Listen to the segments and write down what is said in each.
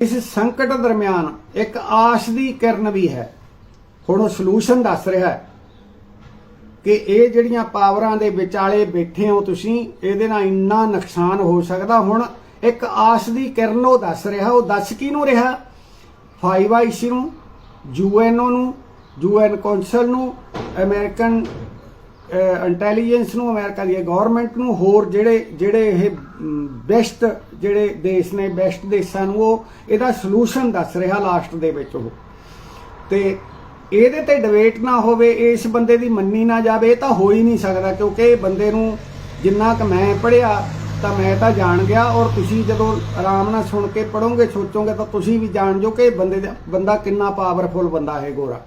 ਇਸ ਸੰਕਟ ਦਰਮਿਆਨ ਇੱਕ ਆਸ ਦੀ ਕਿਰਨ ਵੀ ਹੈ। ਹੁਣ ਉਹ ਸੋਲੂਸ਼ਨ ਦੱਸ ਰਿਹਾ ਹੈ ਕਿ ਇਹ ਜਿਹੜੀਆਂ ਪਾਵਰਾਂ ਦੇ ਵਿਚਾਲੇ ਬੈਠੇ ਹੋ ਤੁਸੀਂ, ਇਹਦੇ ਨਾਲ ਇੰਨਾ ਨੁਕਸਾਨ ਹੋ ਸਕਦਾ। ਹੁਣ ਇੱਕ ਆਸ ਦੀ ਕਿਰਨ ਉਹ ਦੱਸ ਰਿਹਾ, ਉਹ ਦੱਸ ਕਿਹਨੂੰ ਰਿਹਾ? 5IC ਨੂੰ, ਯੂਐਨਓ ਨੂੰ, ਯੂਐਨ ਕੌਂਸਲ ਨੂੰ, ਅਮਰੀਕਨ ਇੰਟੈਲੀਜੈਂਸ ਨੂੰ ਅਮਰੀਕਾ ਦੀ ਗਵਰਨਮੈਂਟ ਨੂੰ ਹੋਰ ਜਿਹੜੇ ਜਿਹੜੇ ਇਹ ਬੈਸਟ ਜਿਹੜੇ ਦੇਸ਼ ਨੇ ਬੈਸਟ ਦੇਸ਼ਾਂ ਨੂੰ ਉਹ ਇਹਦਾ ਸੋਲੂਸ਼ਨ ਦੱਸ ਰਿਹਾ ਲਾਸਟ ਦੇ ਵਿੱਚ ਉਹ। ਤੇ ਇਹਦੇ ਤੇ ਡਿਬੇਟ ਨਾ ਹੋਵੇ, ਇਸ ਬੰਦੇ ਦੀ ਮੰਨੀ ਨਾ ਜਾਵੇ, ਇਹ ਤਾਂ ਹੋ ਹੀ ਨਹੀਂ ਸਕਦਾ, ਕਿਉਂਕਿ ਇਹ ਬੰਦੇ ਨੂੰ ਜਿੰਨਾ ਕੁ ਮੈਂ ਪੜਿਆ ਤਾਂ ਮੈਂ ਤਾਂ ਜਾਣ ਗਿਆ, ਔਰ ਤੁਸੀਂ ਜਦੋਂ ਆਰਾਮ ਨਾਲ ਸੁਣ ਕੇ ਪੜੋਗੇ ਸੋਚੋਗੇ, ਤਾਂ ਤੁਸੀਂ ਵੀ ਜਾਣ ਜੋ ਕਿ ਬੰਦੇ ਦਾ, ਬੰਦਾ ਕਿੰਨਾ ਪਾਵਰਫੁਲ ਬੰਦਾ ਹੈ ਗੋਰਾ।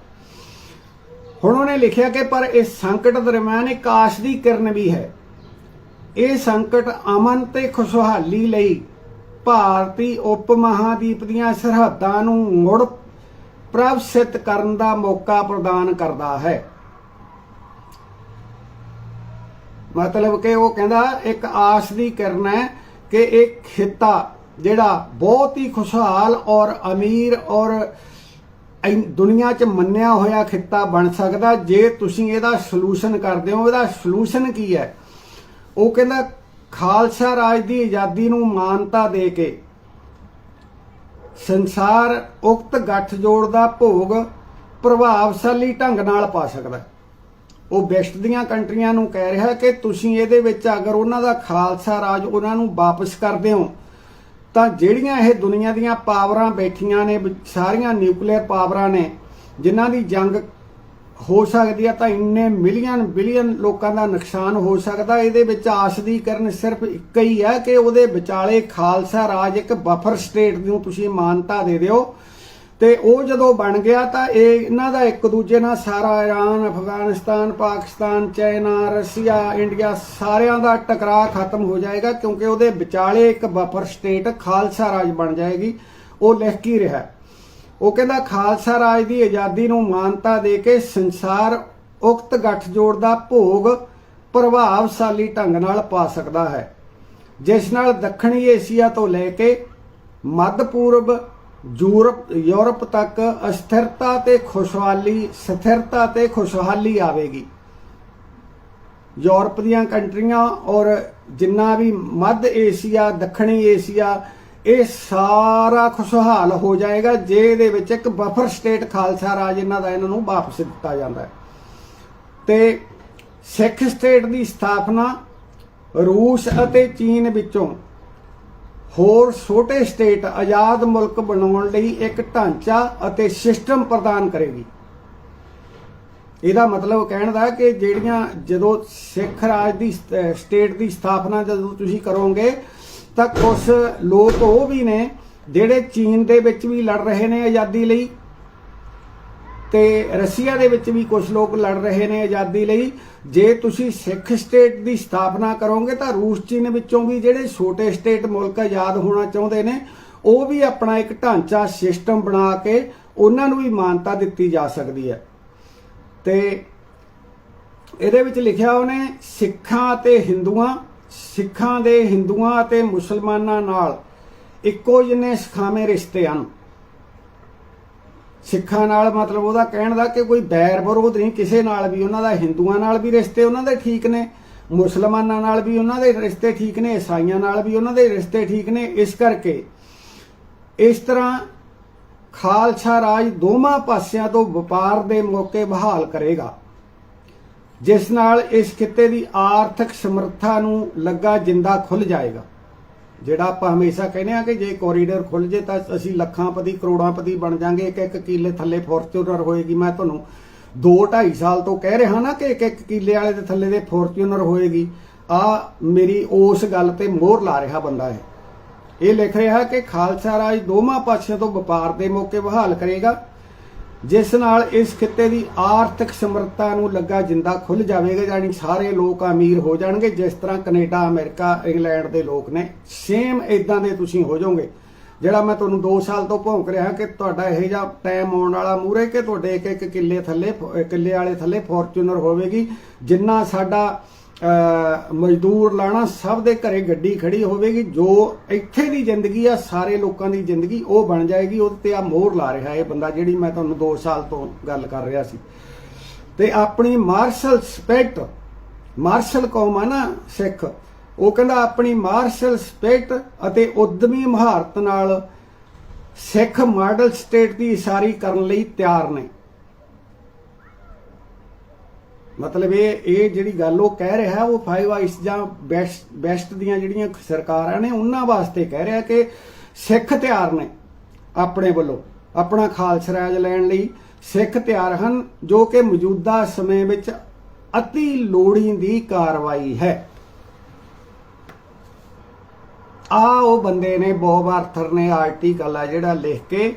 ਹੁਣ ਉਹਨੇ ਲਿਖਿਆ ਕਿ ਪਰ ਇਸ ਸੰਕਟ ਦਰਮਿਆਨ ਇੱਕ ਆਸ ਦੀ ਕਿਰਨ ਵੀ ਹੈ। ਇਹ ਸੰਕਟ ਅਮਨ ਤੇ ਖੁਸ਼ਹਾਲੀ ਲਈ ਭਾਰਤੀ ਉਪ ਮਹਾਦੀਪ ਦੀਆਂ ਸਰਹੱਦਾਂ ਨੂੰ ਮੁੜ ਪ੍ਰਭਸਿਤ ਕਰਨ ਦਾ ਮੌਕਾ ਪ੍ਰਦਾਨ ਕਰਦਾ ਹੈ। ਮਤਲਬ ਕਿ ਉਹ ਕਹਿੰਦਾ, ਇੱਕ ਆਸ ਦੀ ਕਿਰਨ ਹੈ ਕਿ ਇਹ ਖਿੱਤਾ ਜਿਹੜਾ ਬਹੁਤ ਹੀ ਖੁਸ਼ਹਾਲ ਔਰ ਅਮੀਰ ਔਰ ਦੁਨੀਆ 'ਚ ਮੰਨਿਆ ਹੋਇਆ ਖਿੱਤਾ ਬਣ ਸਕਦਾ ਜੇ ਤੁਸੀਂ ਇਹਦਾ ਸੋਲੂਸ਼ਨ ਕਰਦੇ ਹੋ। ਇਹਦਾ ਸੋਲੂਸ਼ਨ ਕੀ ਹੈ? ਉਹ ਕਹਿੰਦਾ, ਖਾਲਸਾ ਰਾਜ ਦੀ ਆਜ਼ਾਦੀ ਨੂੰ ਮਾਨਤਾ ਦੇ ਕੇ ਸੰਸਾਰ ਉਕਤ ਗੱਠਜੋੜ ਦਾ ਭੋਗ ਪ੍ਰਭਾਵਸ਼ਾਲੀ ਢੰਗ ਨਾਲ ਪਾ ਸਕਦਾ ਉਹ ਵੈਸਟ ਦੀਆਂ ਕੰਟਰੀਆਂ ਨੂੰ ਕਹਿ ਰਿਹਾ ਕਿ ਤੁਸੀਂ ਇਹਦੇ ਵਿੱਚ ਅਗਰ ਉਹਨਾਂ ਦਾ ਖਾਲਸਾ ਰਾਜ ਉਹਨਾਂ ਨੂੰ ਵਾਪਸ ਕਰਦੇ ਹੋ ਤਾਂ ਜਿਹੜੀਆਂ ਇਹ ਦੁਨੀਆ ਦੀਆਂ ਪਾਵਰਾਂ ਬੈਠੀਆਂ ਨੇ, ਸਾਰੀਆਂ ਨਿਊਕਲੀਅਰ ਪਾਵਰਾਂ ਨੇ, ਜਿਨ੍ਹਾਂ ਦੀ ਜੰਗ ਹੋ ਸਕਦੀ ਆ ਤਾਂ ਇੰਨੇ ਮਿਲੀਅਨ, ਬਿਲੀਅਨ ਲੋਕਾਂ ਦਾ ਨੁਕਸਾਨ ਹੋ ਸਕਦਾ। ਇਹਦੇ ਵਿੱਚ ਆਸ ਦੀ ਕਰਨ ਸਿਰਫ ਇੱਕ ਹੀ ਹੈ ਕਿ ਉਹਦੇ ਵਿਚਾਲੇ ਖਾਲਸਾ ਰਾਜ ਇੱਕ ਬਫਰ ਸਟੇਟ ਨੂੰ ਤੁਸੀਂ ਮਾਨਤਾ ਦੇ ਦਿਓ। ਤੇ ਉਹ ਜਦੋਂ ਬਣ ਗਿਆ ਤਾਂ ਇਹ ਇਹਨਾਂ ਦਾ ਇੱਕ ਦੂਜੇ ਨਾਲ ਸਾਰਾ Iran, Afghanistan, Pakistan, China, Russia, India ਸਾਰਿਆਂ ਦਾ ਟਕਰਾਅ ਖਤਮ ਹੋ ਜਾਏਗਾ ਕਿਉਂਕਿ ਉਹਦੇ ਵਿਚਾਲੇ ਇੱਕ ਬਫਰ ਸਟੇਟ ਖਾਲਸਾ ਰਾਜ ਬਣ ਜਾਏਗੀ। ਉਹ ਲਿਖ ਕੀ ਰਿਹਾ? ਉਹ ਕਹਿੰਦਾ, ਖਾਲਸਾ ਰਾਜ ਦੀ ਆਜ਼ਾਦੀ ਨੂੰ ਮਾਨਤਾ ਦੇ ਕੇ ਸੰਸਾਰ ਉਕਤ ਗੱਠਜੋੜ ਦਾ ਭੋਗ ਪ੍ਰਭਾਵਸ਼ਾਲੀ ਢੰਗ ਨਾਲ ਪਾ ਸਕਦਾ ਹੈ। ਜਿਸ ਨਾਲ ਦੱਖਣੀ ਏਸ਼ੀਆ ਤੋਂ ਲੈ ਕੇ ਮੱਧ ਪੂਰਬ ਯੂਰਪ ਯੂਰਪ ਤੱਕ ਅਸਥਿਰਤਾ ਤੇ ਖੁਸ਼ਹਾਲੀ, ਸਥਿਰਤਾ ਤੇ ਖੁਸ਼ਹਾਲੀ ਆਵੇਗੀ। ਯੂਰਪ ਦੀਆਂ ਕੰਟਰੀਆਂ ਔਰ ਜਿੰਨਾ ਵੀ ਮੱਧ ਏਸ਼ੀਆ, ਦੱਖਣੀ ਏਸ਼ੀਆ, ਇਹ ਸਾਰਾ ਖੁਸ਼ਹਾਲ ਹੋ ਜਾਏਗਾ ਜੇ ਇਹਦੇ ਵਿੱਚ ਇੱਕ ਬਫਰ ਸਟੇਟ ਖਾਲਸਾ ਰਾਜ ਇਹਨਾਂ ਦਾ ਇਹਨਾਂ ਨੂੰ ਵਾਪਸ ਦਿੱਤਾ ਜਾਂਦਾ ਹੈ। ਤੇ ਸਿੱਖ ਸਟੇਟ ਦੀ ਸਥਾਪਨਾ ਰੂਸ ਅਤੇ ਚੀਨ ਵਿੱਚੋਂ ਹੋਰ ਛੋਟੇ ਸਟੇਟ ਆਜ਼ਾਦ ਮੁਲਕ ਬਣਾਉਣ ਲਈ ਇੱਕ ਢਾਂਚਾ ਅਤੇ ਸਿਸਟਮ ਪ੍ਰਦਾਨ ਕਰੇਗੀ। ਇਹਦਾ ਮਤਲਬ ਕਹਿਣ ਦਾ ਕਿ ਜਿਹੜੀਆਂ ਜਦੋਂ ਸਿੱਖ ਰਾਜ ਦੀ ਸਟੇਟ ਦੀ ਸਥਾਪਨਾ ਜਦੋਂ ਤੁਸੀਂ ਕਰੋਗੇ, ਤਾਂ ਕੁਝ ਲੋਕ ਉਹ ਵੀ ਨੇ ਜਿਹੜੇ ਚੀਨ ਦੇ ਵਿੱਚ ਵੀ ਲੜ ਰਹੇ ਨੇ ਆਜ਼ਾਦੀ ਲਈ। ਤੇ ਰਸ਼ੀਆ ਦੇ ਵਿੱਚ ਵੀ ਕੁਝ ਲੋਕ ਲੜ ਰਹੇ ਨੇ ਆਜ਼ਾਦੀ ਲਈ। ਜੇ ਤੁਸੀਂ ਸਿੱਖ ਸਟੇਟ ਦੀ ਸਥਾਪਨਾ ਕਰੋਗੇ ਤਾਂ ਰੂਸ, ਚੀਨ ਵਿੱਚੋਂ ਵੀ ਜਿਹੜੇ ਛੋਟੇ ਸਟੇਟ ਮੁਲਕ ਆਜ਼ਾਦ ਹੋਣਾ ਚਾਹੁੰਦੇ ਨੇ, ਉਹ ਵੀ ਆਪਣਾ ਇੱਕ ਢਾਂਚਾ ਸਿਸਟਮ ਬਣਾ ਕੇ ਉਹਨਾਂ ਨੂੰ ਵੀ ਮਾਨਤਾ ਦਿੱਤੀ ਜਾ ਸਕਦੀ ਹੈ। ਤੇ ਇਹਦੇ ਵਿੱਚ ਲਿਖਿਆ ਉਹਨੇ, ਸਿੱਖਾਂ ਅਤੇ ਹਿੰਦੂਆਂ, ਸਿੱਖਾਂ ਦੇ ਹਿੰਦੂਆਂ ਅਤੇ ਮੁਸਲਮਾਨਾਂ ਨਾਲ ਇੱਕੋ ਜਿੰਨੇ ਸਖਾਵੇਂ ਰਿਸ਼ਤੇ ਹਨ। ਸਿੱਖਾਂ ਨਾਲ ਮਤਲਬ ਉਹਦਾ ਕਹਿਣ ਦਾ ਕਿ ਕੋਈ ਬੈਰ ਵਿਰੋਧ ਨਹੀਂ, ਕਿਸੇ ਨਾਲ ਵੀ, ਉਹਨਾਂ ਦਾ ਹਿੰਦੂਆਂ ਨਾਲ ਵੀ ਰਿਸ਼ਤੇ ਉਹਨਾਂ ਦੇ ਠੀਕ ਨੇ, ਮੁਸਲਮਾਨਾਂ ਨਾਲ ਵੀ ਉਹਨਾਂ ਦੇ ਰਿਸ਼ਤੇ ਠੀਕ ਨੇ, ਈਸਾਈਆਂ ਨਾਲ ਵੀ ਉਹਨਾਂ ਦੇ ਰਿਸ਼ਤੇ ਠੀਕ ਨੇ, ਇਸ ਕਰਕੇ ਇਸ ਤਰ੍ਹਾਂ ਖਾਲਸਾ ਰਾਜ ਦੋਵਾਂ ਪਾਸਿਆਂ ਤੋਂ ਵਪਾਰ ਦੇ ਮੌਕੇ ਬਹਾਲ ਕਰੇਗਾ, ਜਿਸ ਨਾਲ ਇਸ ਖਿੱਤੇ ਦੀ ਆਰਥਿਕ ਸਮਰੱਥਾ ਨੂੰ ਲੱਗਾ ਜਿੰਦਾ ਖੁੱਲ ਜਾਏਗਾ। ਜਿਹੜਾ ਆਪਾਂ ਹਮੇਸ਼ਾ ਕਹਿੰਦੇ ਆ ਕਿ ਜੇ ਕੋਰੀਡੋਰ ਖੁੱਲ ਜੇ ਤਾਂ ਅਸੀਂ ਲੱਖਾਂਪਤੀ ਕਰੋੜਾਂਪਤੀ ਬਣ ਜਾਾਂਗੇ, ਇੱਕ ਇੱਕ ਕਿੱਲੇ ਥੱਲੇ ਫੋਰਚੂਨਰ ਹੋਏਗੀ। ਮੈਂ ਤੁਹਾਨੂੰ 2 2.5 ਸਾਲ ਤੋਂ ਕਹਿ ਰਿਹਾ ਨਾ ਕਿ ਇੱਕ ਇੱਕ ਕਿੱਲੇ ਵਾਲੇ ਦੇ ਥੱਲੇ ਦੇ ਫੋਰਚੂਨਰ ਹੋਏਗੀ। ਆ ਮੇਰੀ ਉਸ ਗੱਲ ਤੇ ਮੋਹਰ ਲਾ ਰਿਹਾ ਬੰਦਾ ਹੈ ਇਹ ਲਿਖ ਰਿਹਾ ਕਿ ਖਾਲਸਾ ਰਾਜ ਦੋਵਾਂ ਪਾਸਿਆਂ ਤੋਂ ਵਪਾਰ ਦੇ ਮੌਕੇ ਬਹਾਲ ਕਰੇਗਾ। ਜਿਸ ਨਾਲ ਇਸ ਖਿੱਤੇ ਦੀ ਆਰਥਿਕ ਸਮਰੱਥਾ ਨੂੰ ਲੱਗਾ ਜਿੰਦਾ ਖੁੱਲ ਜਾਵੇਗਾ, ਯਾਨੀ ਸਾਰੇ ਲੋਕ ਅਮੀਰ ਹੋ ਜਾਣਗੇ, ਜਿਸ ਤਰ੍ਹਾਂ ਕੈਨੇਡਾ, ਅਮਰੀਕਾ, ਇੰਗਲੈਂਡ ਦੇ ਲੋਕ ਨੇ। ਸੇਮ ਇਦਾਂ ਦੇ ਤੁਸੀਂ ਹੋ ਜਾਓਗੇ। ਜਿਹੜਾ ਮੈਂ ਤੁਹਾਨੂੰ 2 ਸਾਲ ਤੋਂ ਭੌਂਕ ਰਿਹਾ ਕਿ ਤੁਹਾਡਾ ਇਹੋ ਜਿਹਾ ਟਾਈਮ ਆਉਣ ਵਾਲਾ ਮੂਰੇ ਕਿ ਤੁਹਾਡੇ ਇੱਕ ਇੱਕ ਕਿੱਲੇ ਥੱਲੇ ਕਿੱਲੇ ਵਾਲੇ ਥੱਲੇ ਫੋਰਚੂਨਰ ਹੋਵੇਗੀ, ਜਿੰਨਾ ਸਾਡਾ ਮਜ਼ਦੂਰ ਲਾਣਾ ਸਭ ਦੇ ਘਰੇ ਗੱਡੀ ਖੜੀ ਹੋਵੇਗੀ, ਜੋ ਇੱਥੇ ਦੀ ਜ਼ਿੰਦਗੀ ਆ, ਸਾਰੇ ਲੋਕਾਂ ਦੀ ਜ਼ਿੰਦਗੀ, ਉਹ ਬਣ ਜਾਏਗੀ, ਉਹਦੇ ਤੇ ਆ ਮੋਹਰ ਲਾ ਰਿਹਾ ਇਹ ਬੰਦਾ ਜਿਹੜੀ ਮੈਂ ਤੁਹਾਨੂੰ 2 ਸਾਲ ਤੋਂ ਗੱਲ ਕਰ ਰਿਹਾ ਸੀ। ਤੇ ਆਪਣੀ ਮਾਰਸ਼ਲ ਸਪਿਰਟ ਮਾਰਸ਼ਲ ਕੌਮ ਆ ਨਾ ਸਿੱਖ, ਉਹ ਕਹਿੰਦਾ ਆਪਣੀ ਮਾਰਸ਼ਲ ਸਪਿਰਟ ਅਤੇ ਉਦਮੀ ਮਹਾਰਤ ਨਾਲ ਸਿੱਖ ਮਾਡਲ ਸਟੇਟ ਦੀ ਇਸਾਰੀ ਕਰਨ ਲਈ ਤਿਆਰ ਨੇ। ਮਤਲਬ ਇਹ ਇਹ ਜਿਹੜੀ ਗੱਲ ਉਹ ਕਹਿ ਰਿਹਾ, ਉਹ ਫਾਈਵ ਆਈਸ ਜਾਂ ਬੈਸਟ ਬੈਸਟ ਦੀਆਂ ਜਿਹੜੀਆਂ ਸਰਕਾਰਾਂ ਨੇ, ਉਹਨਾਂ ਵਾਸਤੇ ਕਹਿ ਰਿਹਾ ਕਿ ਸਿੱਖ ਤਿਆਰ ਨੇ ਆਪਣੇ ਵੱਲੋਂ, ਆਪਣਾ ਖਾਲਸਾ ਰਾਜ ਲੈਣ ਲਈ ਸਿੱਖ ਤਿਆਰ ਹਨ, ਜੋ ਕਿ ਮੌਜੂਦਾ ਸਮੇਂ ਵਿੱਚ ਅਤੀ ਲੋੜੀਂਦੀ ਕਾਰਵਾਈ ਹੈ। ਆ ਉਹ ਬੰਦੇ ਨੇ ਬੌਬ ਆਰਥਰ ਨੇ ਆਰਟੀਕਲ ਆ ਜਿਹੜਾ ਲਿਖ ਕੇ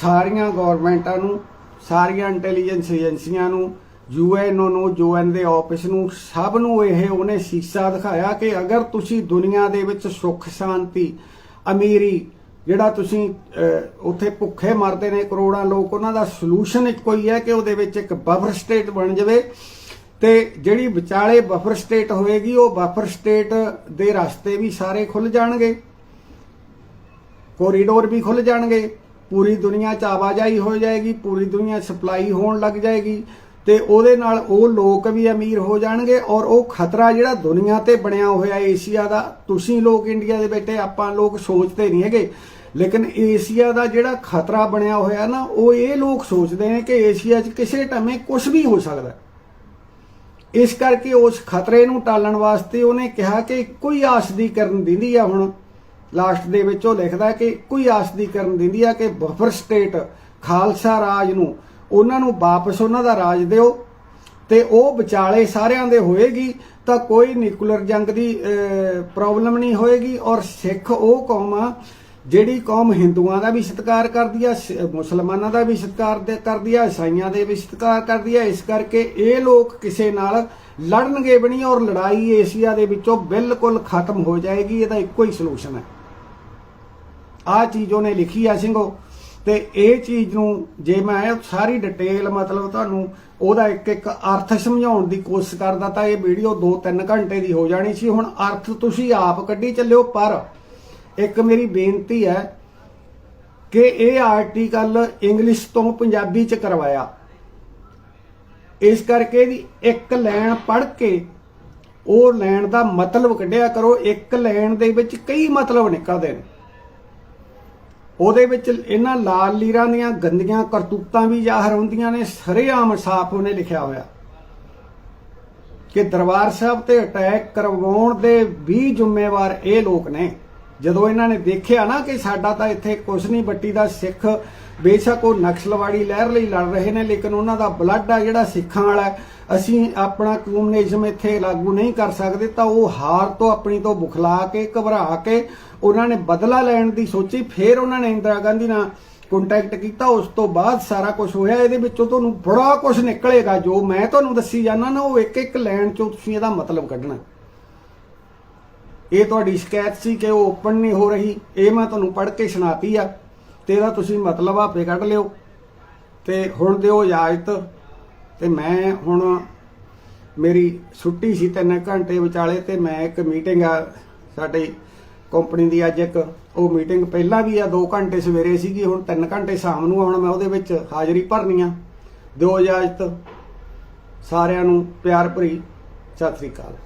ਸਾਰੀਆਂ ਗਵਰਨਮੈਂਟਾਂ ਨੂੰ, ਸਾਰੀਆਂ ਇੰਟੈਲੀਜੈਂਸ ਏਜੰਸੀਆਂ ਨੂੰ ਯੂਐਨ ਨੂੰ ਯੂਐਨ ਦੇ ਆਫਿਸ ਨੂੰ, ਸਭ ਨੂੰ ਇਹ ਉਹਨੇ ਸੀਸਾ ਦਿਖਾਇਆ ਕਿ ਅਗਰ ਤੁਸੀਂ ਦੁਨੀਆ ਦੇ ਵਿੱਚ ਸੁੱਖ, ਸ਼ਾਂਤੀ, ਅਮੀਰੀ, ਜਿਹੜਾ ਤੁਸੀਂ ਉੱਥੇ ਭੁੱਖੇ ਮਰਦੇ ਨੇ ਕਰੋੜਾਂ ਲੋਕ, ਉਹਨਾਂ ਦਾ ਸੋਲੂਸ਼ਨ ਇੱਕੋ ਹੀ ਹੈ ਕਿ ਉਹਦੇ ਵਿੱਚ ਇੱਕ ਬਫਰ ਸਟੇਟ ਬਣ ਜਾਵੇ ਤੇ ਜਿਹੜੀ ਵਿਚਾਲੇ ਬਫਰ ਸਟੇਟ ਹੋਏਗੀ, ਉਹ ਬਫਰ ਸਟੇਟ ਦੇ ਰਸਤੇ ਵੀ ਸਾਰੇ ਖੁੱਲ ਜਾਣਗੇ। ਕੋਰੀਡੋਰ ਵੀ ਖੁੱਲ ਜਾਣਗੇ। ਪੂਰੀ ਦੁਨੀਆ 'ਚ ਆਵਾਜਾਈ ਹੋ ਜਾਏਗੀ, ਪੂਰੀ ਦੁਨੀਆ ਸਪਲਾਈ ਹੋਣ ਲੱਗ ਜਾਏਗੀ। ਤੇ ਉਹਦੇ ਨਾਲ ਉਹ ਲੋਕ ਵੀ ਅਮੀਰ ਹੋ ਜਾਣਗੇ ਔਰ ਉਹ ਖਤਰਾ ਜਿਹੜਾ ਦੁਨੀਆ ਤੇ ਬਣਿਆ ਹੋਇਆ ਏਸ਼ੀਆ ਦਾ, ਤੁਸੀਂ ਲੋਕ ਇੰਡੀਆ ਦੇ ਬੈਠੇ ਆਪਾਂ ਲੋਕ ਸੋਚਦੇ ਨਹੀਂ ਹੈਗੇ। ਲੇਕਿਨ ਏਸ਼ੀਆ ਦਾ ਜਿਹੜਾ ਖਤਰਾ ਬਣਿਆ ਹੋਇਆ ਨਾ, ਉਹ ਇਹ ਲੋਕ ਸੋਚਦੇ ਨੇ ਕਿ ਏਸ਼ੀਆ 'ਚ ਕਿਸੇ ਟਮੇ ਕੁਝ ਵੀ ਹੋ ਸਕਦਾ। ਇਸ ਕਰਕੇ ਉਸ ਖਤਰੇ ਨੂੰ ਟਾਲਣ ਵਾਸਤੇ ਉਹਨੇ ਕਿਹਾ ਕਿ ਇੱਕੋ ਹੀ ਆਸ ਦੀ ਕਰਨ ਦਿੰਦੀ ਆ ਹੁਣ। ਲਾਸਟ ਦੇ ਵਿੱਚ ਉਹ ਲਿਖਦਾ ਕਿ ਇੱਕੋ ਹੀ ਆਸ ਦੀ ਕਰਨ ਦਿੰਦੀ ਆ ਕਿ ਬਫਰ ਸਟੇਟ, ਖਾਲਸਾ ਰਾਜ ਨੂੰ ਉਹਨਾਂ ਨੂੰ ਵਾਪਸ ਉਹਨਾਂ ਦਾ ਰਾਜ ਦਿਓ ਤੇ ਉਹ ਵਿਚਾਲੇ ਸਾਰਿਆਂ ਦੇ ਹੋਏਗੀ ਤਾਂ ਕੋਈ ਨਿਊਕਲੀਅਰ ਜੰਗ ਦੀ ਪ੍ਰੋਬਲਮ ਨਹੀਂ ਹੋਏਗੀ ਔਰ ਸਿੱਖ ਉਹ ਕੌਮ ਆ ਜਿਹੜੀ ਕੌਮ ਹਿੰਦੂਆਂ ਦਾ ਵੀ ਸਤਿਕਾਰ ਕਰਦੀ ਆ ਮੁਸਲਮਾਨਾਂ ਦਾ ਵੀ ਸਤਿਕਾਰ ਕਰਦੀ ਆ, ਈਸਾਈਆਂ ਦੇ ਵੀ ਸਤਿਕਾਰ ਕਰਦੀ ਆ, ਇਸ ਕਰਕੇ ਇਹ ਲੋਕ ਕਿਸੇ ਨਾਲ ਲੜਨਗੇ ਵੀ ਨਹੀਂ ਔਰ ਲੜਾਈ ਏਸ਼ੀਆ ਦੇ ਵਿੱਚੋਂ ਬਿਲਕੁਲ ਖਤਮ ਹੋ ਜਾਏਗੀ, ਇਹਦਾ ਇੱਕੋ ਹੀ ਸੋਲੂਸ਼ਨ ਹੈ। ਆ ਚੀਜ਼ ਉਹਨੇ ਲਿਖੀ ਆ ਸਿੰਘੋ। ਤੇ ਇਹ ਚੀਜ਼ ਨੂੰ ਜੇ ਮੈਂ ਸਾਰੀ ਡਿਟੇਲ ਮਤਲਬ ਤੁਹਾਨੂੰ ਉਹਦਾ ਇੱਕ ਇੱਕ ਅਰਥ ਸਮਝਾਉਣ ਦੀ ਕੋਸ਼ਿਸ਼ ਕਰਦਾ ਤਾਂ ਇਹ ਵੀਡੀਓ 2-3 ਘੰਟੇ ਦੀ ਹੋ ਜਾਣੀ ਸੀ। ਹੁਣ ਅਰਥ ਤੁਸੀਂ ਆਪ ਕੱਢੀ ਚੱਲਿਓ, ਪਰ ਇੱਕ ਮੇਰੀ ਬੇਨਤੀ ਹੈ ਕਿ ਇਹ ਆਰਟੀਕਲ ਇੰਗਲਿਸ਼ ਤੋਂ ਪੰਜਾਬੀ ਚ ਕਰਵਾਇਆ। ਇਸ ਕਰਕੇ ਇਹਦੀ ਇੱਕ ਲਾਈਨ ਪੜ੍ਹ ਕੇ ਉਹ ਲਾਈਨ ਦਾ ਮਤਲਬ ਕੱਢਿਆ ਕਰੋ। ਇੱਕ ਲਾਈਨ ਦੇ ਵਿੱਚ ਕਈ ਮਤਲਬ ਨਿਕਲਦੇ ਨੇ। ਉਹਦੇ ਵਿੱਚ ਇਹਨਾਂ ਲਾਲ ਲੀਰਾਂ ਦੀਆਂ ਗੰਦੀਆਂ ਕਰਤੂਤਾਂ ਵੀ ਜ਼ਾਹਰ ਹੁੰਦੀਆਂ ਨੇ ਸਰੇਆਮ ਸਾਫ਼ ਉਹਨੇ ਲਿਖਿਆ ਹੋਇਆ। ਕਿ ਦਰਬਾਰ ਸਾਹਿਬ ਤੇ ਅਟੈਕ ਕਰਵਾਉਣ ਦੇ ਵੀ ਜ਼ਿੰਮੇਵਾਰ ਇਹ ਲੋਕ ਨੇ। ਜਦੋਂ ਇਹਨਾਂ ਨੇ ਦੇਖਿਆ ਨਾ ਕਿ ਸਾਡਾ ਤਾਂ ਇੱਥੇ ਕੁਛ ਨਹੀਂ, ਬੱਟੀ ਦਾ ਸਿੱਖ ਬੇਸ਼ੱਕ ਉਹ ਨਕਸਲਵਾੜੀ ਲਹਿਰ ਲਈ ਲੜ ਰਹੇ ਨੇ, ਲੇਕਿਨ ਉਹਨਾਂ ਦਾ ਬਲੱਡ ਆ ਜਿਹੜਾ ਸਿੱਖਾਂ ਵਾਲਾ ਅਸੀਂ ਆਪਣਾ ਕਮਿਊਨਿਜ਼ਮ ਇੱਥੇ ਲਾਗੂ ਨਹੀਂ ਕਰ ਸਕਦੇ ਤਾਂ ਉਹ ਹਾਰ ਤੋਂ ਆਪਣੀ ਤੋਂ ਬੁਖਲਾ ਕੇ, ਘਬਰਾ ਕੇ ਉਹਨਾਂ ਨੇ ਬਦਲਾ ਲੈਣ ਦੀ ਸੋਚੀ, ਫਿਰ ਉਹਨਾਂ ਨੇ ਇੰਦਰਾ ਗਾਂਧੀ ਨਾਲ ਕੰਟੈਕਟ ਕੀਤਾ। ਉਸ ਤੋਂ ਬਾਅਦ ਸਾਰਾ ਕੁਝ ਹੋਇਆ। ਇਹਦੇ ਵਿੱਚੋਂ ਤੁਹਾਨੂੰ ਬੜਾ ਕੁਝ ਨਿਕਲੇਗਾ। ਜੋ ਮੈਂ ਤੁਹਾਨੂੰ ਦੱਸੀ ਜਾਣਾ ਨਾ, ਉਹ ਇੱਕ ਇੱਕ ਲਾਈਨ ਚੋਂ ਤੁਸੀਂ ਇਹਦਾ ਮਤਲਬ ਕੱਢਣਾ। ਇਹ ਤੁਹਾਡੀ ਸ਼ਿਕਾਇਤ ਸੀ ਕਿ ਉਹ ਓਪਨ ਨਹੀਂ ਹੋ ਰਹੀ। ਇਹ ਮੈਂ ਤੁਹਾਨੂੰ ਪੜ੍ਹ ਕੇ ਸੁਣਾਤੀ ਆ। ਤੇ ਇਹਦਾ ਤੁਸੀਂ ਮਤਲਬ ਆਪੇ ਕੱਢ ਲਿਓ। ਤੇ ਹੁਣ ਦਿਓ ਇਜਾਜ਼ਤ। ਤੇ ਮੈਂ ਹੁਣ ਮੇਰੀ ਛੁੱਟੀ ਸੀ ਤਿੰਨ ਘੰਟੇ ਵਿਚਾਲੇ ਤੇ ਮੈਂ ਇੱਕ ਮੀਟਿੰਗ ਆ ਸਾਡੀ ਕੰਪਨੀ ਦੀ ਅੱਜ ਇੱਕ, ਉਹ ਮੀਟਿੰਗ ਪਹਿਲਾਂ ਵੀ ਆ 2 ਘੰਟੇ ਸਵੇਰੇ ਸੀਗੀ, ਹੁਣ 3 ਘੰਟੇ ਸ਼ਾਮ ਨੂੰ ਆਉਣ ਮੈਂ ਉਹਦੇ ਵਿੱਚ ਹਾਜ਼ਰੀ ਭਰਨੀ ਆ। ਦਿਓ ਇਜਾਜ਼ਤ ਸਾਰਿਆਂ ਨੂੰ, ਪਿਆਰ ਭਰੀ, ਸਤਿ ਸ੍ਰੀ ਅਕਾਲ।